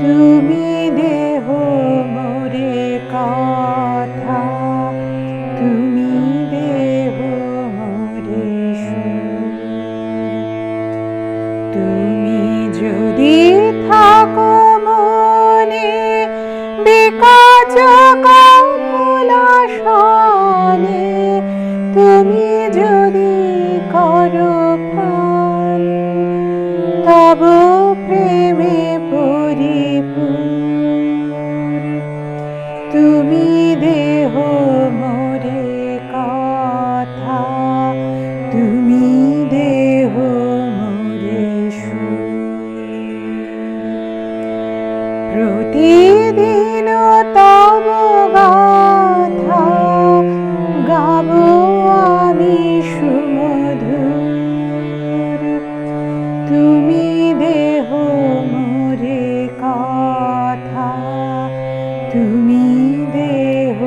তুমি দেহ মোরে কথা, তুমি দেহ মোরে তুমি যদি থাকো মনে বিকাচ কমলাসনে তুমি যদি করো প্রাণ, তব প্রেমে তুমি দেহ মোরে কথা তুমি দেহ মোরে প্রতিদিন তব তুমি দেহ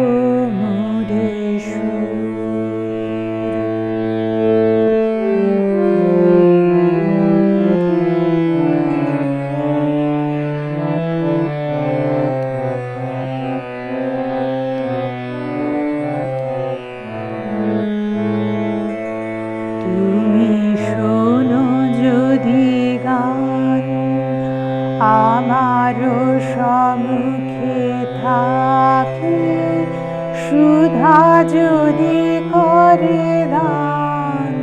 তুমি আমারও সম্মুখে থাকে সুধা যদি করে দান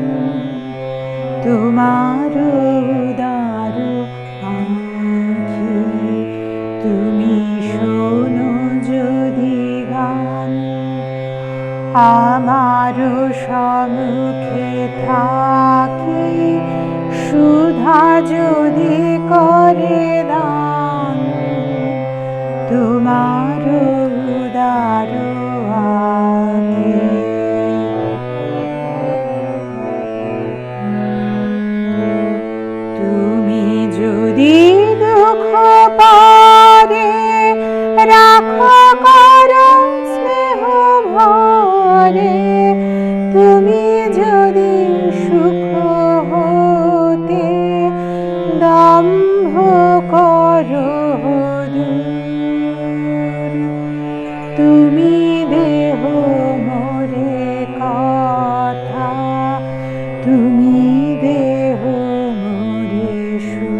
তোমার উদার তুমি শোনো যদি গান আমার সম্মুখে তোমার তুমি যদি দুঃখ রাখো কর স্নেহ ভরে। তুমি দেহ মরেশু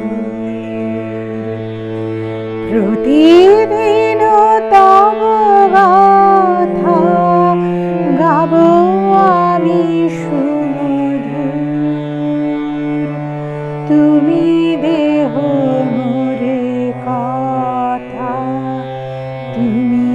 প্রতিদিন তব গাথা গাব আমি সুমধু তুমি দেহ মরে কথা তুমি